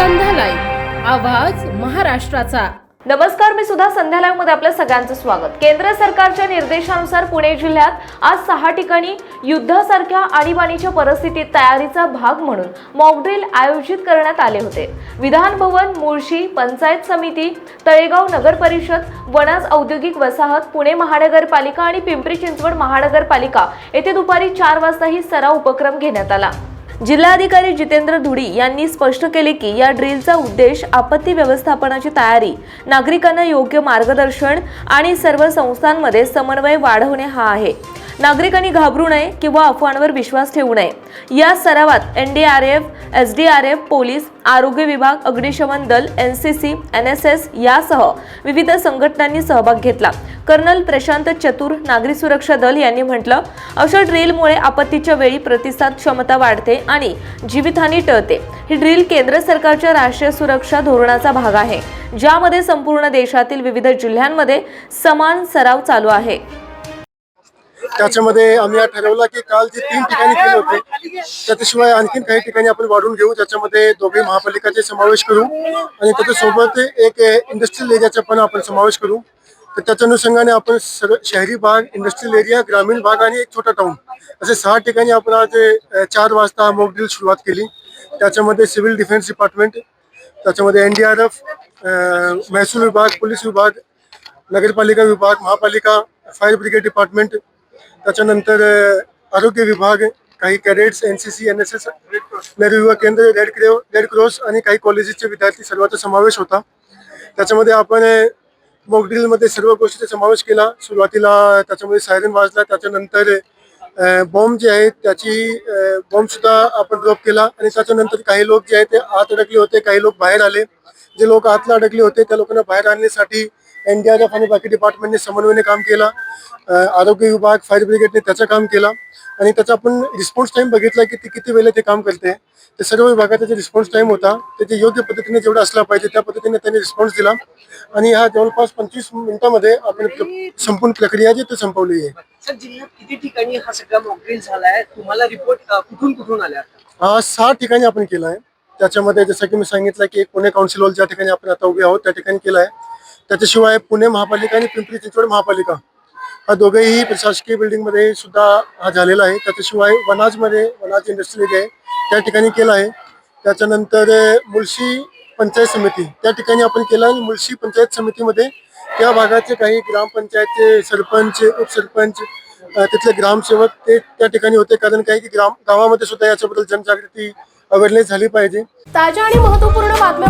संध्यालय आवाज महाराष्ट्राचा. नमस्कार मी सुद्धा संध्या मध्ये आपलं सगळ्यांचं स्वागत. केंद्र सरकारच्या निर्देशानुसार पुणे जिल्ह्यात आज सहा ठिकाणी युद्धासारख्या आणीबाणीच्या परिस्थितीत तयारीचा भाग म्हणून मॉकड्रिल आयोजित करण्यात आले होते. विधान भवन मुळशी पंचायत समिती तळेगाव नगर परिषद वनाज औद्योगिक वसाहत पुणे महानगरपालिका आणि पिंपरी चिंचवड महानगरपालिका येथे दुपारी चार वाजता ही सराव उपक्रम घेण्यात आला. जिल्हाधिकारी जितेंद्र धुडी यांनी स्पष्ट केले की या ड्रिलचा उद्देश आपत्ती व्यवस्थापनाची तयारी नागरिकांना योग्य मार्गदर्शन आणि सर्व संस्थांमध्ये समन्वय वाढवणे हा आहे. नागरिकांनी घाबरू नये किंवा अफवांवर विश्वास ठेवू नये. या सरावात N D R F S D R F police आरोग्य विभाग अग्निशमन दल N C C N S S यासह विविध संघटनांनी सहभाग घेतला. कर्नल प्रशांत चतुर नागरी सुरक्षा दल यांनी म्हटलं अशा ड्रिलमुळे आपत्तीच्या वेळी प्रतिसाद क्षमता वाढते आणि जीवितहानी टळते ही ड्रिल केंद्र सरकारच्या राष्ट्रीय सुरक्षा धोरणाचा भाग आहे ज्यामध्ये संपूर्ण देशातील विविध जिल्ह्यांमध्ये समान सराव चालू आहे त्याच्यामध्ये आम्ही ठरवलं की काल जे तीन ठिकाणी केले होते त्याच्याशिवाय आणखीन काही ठिकाणी आपण वाढून घेऊ त्याच्यामध्ये दोघे महापालिकाचे समावेश करू आणि त्याच्यासोबत एक इंडस्ट्रियल एरियाचा पण आपण समावेश करू तर त्याच्या अनुषंगाने आपण सर शहरी भाग इंडस्ट्रियल एरिया ग्रामीण भाग आणि एक छोटा टाऊन असे सहा ठिकाणी आपण आज चार वाजता मोक ड्रिल सुरुवात केली. त्याच्यामध्ये सिव्हिल डिफेन्स डिपार्टमेंट त्याच्यामध्ये एन डी आर एफ महसूल विभाग पोलीस विभाग नगरपालिका विभाग महापालिका फायर ब्रिगेड डिपार्टमेंट त्याच्यानंतर आरोग्य विभाग काही cadets N C C N S S Nehru Yuva Kendra red क्रे रेड क्रॉस आणि काही कॉलेजेसचे विद्यार्थी सर्वांचा समावेश होता. त्याच्यामध्ये आपण मॉकड्रिलमध्ये सर्व गोष्टीचा समावेश केला. सुरुवातीला त्याच्यामध्ये सायरन वाजला त्याच्यानंतर बॉम्ब जे आहेत त्याची बॉम्बसुद्धा आपण ड्रॉप केला. आणि त्याच्यानंतर काही लोक जे आहेत ते आत अडकले होते काही लोक बाहेर आले. जे लोक आतला अडकले होते त्या लोकांना बाहेर आणण्यासाठी एन डी आर एफ आणि बाकी डिपार्टमेंटने समन्वयाने काम केला. आरोग्य विभाग फायर ब्रिगेडने त्याचं काम केलं. आणि त्याचा आपण रिस्पॉन्स टाइम बघितला की ते किती वेळेला ते काम करते. ते सर्व विभागाचा जे रिस्पॉन्स टाइम होता त्याचे योग्य पद्धतीने जेवढा असला पाहिजे त्या पद्धतीने त्यांनी रिस्पॉन्स दिला. आणि ह्या जवळपास पंचवीस मिनिटामध्ये आपण प्र- संपूर्ण प्रक्रिया जी ती संपवली आहे. जिल्ह्यात किती ठिकाणी हा सगळा मॉकड्रिल झालाय? तुम्हाला रिपोर्ट कुठून कुठून आल्या? हा सहा ठिकाणी आपण केला आहे त्याच्यामध्ये जसं की मी सांगितलं की पुणे काउन्सिल हॉल ज्या ठिकाणी आपण आता उभे आहोत त्या ठिकाणी केला आहे त्याच्याशिवाय पुणे महापालिका आणि पिंपरी चिंचवड महापालिका हा दोघेही प्रशासकीय बिल्डिंगमध्ये सुद्धा हा झालेला आहे. त्याच्याशिवाय वनाजमध्ये वनाज इंडस्ट्री आहे त्या ठिकाणी केला आहे. त्याच्यानंतर मुळशी पंचायत समिती त्या ठिकाणी आपण केला आणि मुळशी पंचायत समितीमध्ये त्या भागाचे काही ग्रामपंचायतचे सरपंच उपसरपंच तिथले ग्रामसेवक ते त्या ठिकाणी होते. कारण काही की ग्राम गावामध्ये सुद्धा याच्याबद्दल जनजागृती अवेअरनेस झाली पाहिजे. ताज्या आणि महत्त्वपूर्ण बातम्या